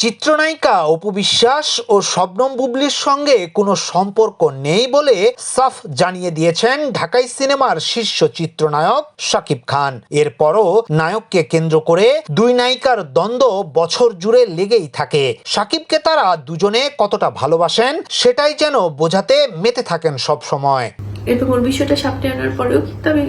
চিত্রনায়িকা, অপু বিশ্বাস ও শবনম বুবলির সঙ্গে কোনো সম্পর্ক নেই বলে সাফ জানিয়ে দিয়েছেন ঢাকাই সিনেমার শীর্ষ চিত্রনায়ক শাকিব খান। এরপরও নায়ককে কেন্দ্র করে দুই নায়িকার দ্বন্দ্ব বছর জুড়ে লেগেই থাকে। শাকিবকে তারা দুজনে কতটা ভালোবাসেন সেটাই যেন বোঝাতে মেতে থাকেন সব সময় এবং বিষয়টা সামনে আনার পরেও কিন্তু আমি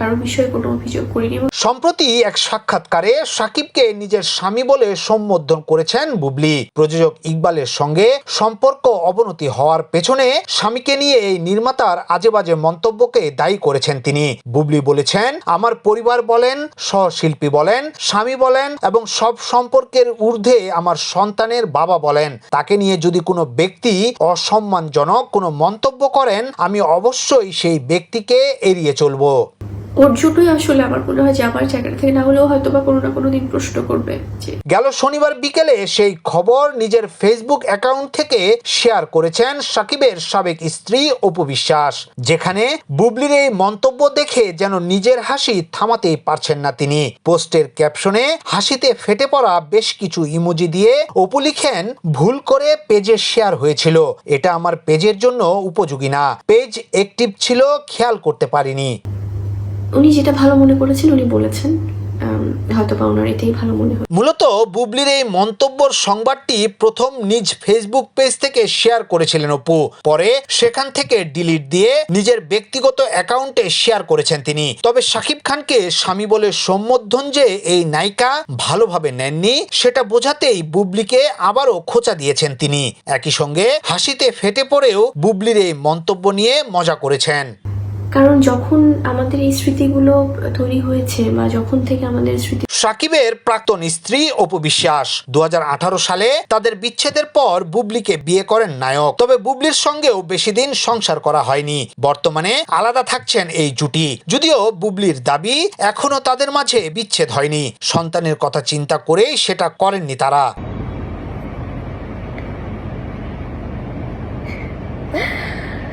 কারোর বিষয়ে কোনো অভিযোগ করিনি সম্প্রতি এক সাক্ষাৎকারে সাকিবকে নিজের স্বামী বলে সম্বোধন করেছেন বুবলি। প্রযোজক ইকবালের সঙ্গে সম্পর্ক অবনতি হওয়ার পেছনে স্বামীকে নিয়ে এই নির্মাতার আজেবাজে মন্তব্যকে দায়ী করেছেন তিনি। বুবলি বলেছেন, আমার পরিবার বলেন, সহশিল্পী বলেন, স্বামী বলেন এবং সব সম্পর্কের ঊর্ধ্বে আমার সন্তানের বাবা বলেন। তাকে নিয়ে যদি কোনো ব্যক্তি অসম্মানজনক কোনো মন্তব্য করেন, আমি অবশ্যই সেই ব্যক্তিকে এড়িয়ে চলবো। ওর জন্যই আসলে আমার মনে হয় যে আমার জায়গা থেকে না হলেও হয়তো বা কোনো না কোনো দিন প্রশ্ন করবে গেল শনিবার বিকেলে সেই খবর নিজের ফেসবুক অ্যাকাউন্ট থেকে শেয়ার করেছেন সাকিবের সাবেক স্ত্রী অপু বিশ্বাস, যেখানে বুবলির এই মন্তব্য দেখে যেন নিজের হাসি থামাতেই পারছেন না তিনি। পোস্টের ক্যাপশনে হাসিতে ফেটে পড়া বেশ কিছু ইমোজি দিয়ে অপু লিখেন, ভুল করে পেজে শেয়ার হয়েছিল। এটা আমার পেজের জন্য উপযোগী না। পেজ অ্যাক্টিভ ছিল, খেয়াল করতে পারিনি। উনি যেটা ভালো মনে করেছেন, উনি বলেছেন মূলত বুবলির এই মন্তব্যর সংবাদটি প্রথম নিজ ফেসবুক পেজ থেকে শেয়ার করেছিলেন অপু। পরে সেখান থেকে ডিলিট দিয়ে নিজের ব্যক্তিগত অ্যাকাউন্টে শেয়ার করেছেন তিনি। তবে শাকিব খানকে স্বামী বলে সম্বোধন যে এই নায়িকা ভালোভাবে নেননি, সেটা বোঝাতেই বুবলিকে আবারও খোঁচা দিয়েছেন তিনি। একই সঙ্গে হাসিতে ফেটে পড়েও বুবলির এই মন্তব্য নিয়ে মজা করেছেন। কারণ যখন আমাদের এই স্মৃতিগুলো তৈরি হয়েছে বা যখন থেকে আমাদের স্মৃতি সাকিবের প্রাক্তন স্ত্রী অপু বিশ্বাস দুহাজার আঠারো সালে তাদের বিচ্ছেদের পর বুবলিকে বিয়ে করেন নায়ক। তবে বুবলির সঙ্গেও বেশি দিন সংসার করা হয়নি। বর্তমানে আলাদা থাকছেন এই জুটি। যদিও বুবলির দাবি এখনও তাদের মাঝে বিচ্ছেদ হয়নি। সন্তানের কথা চিন্তা করেই সেটা করেননি তারা।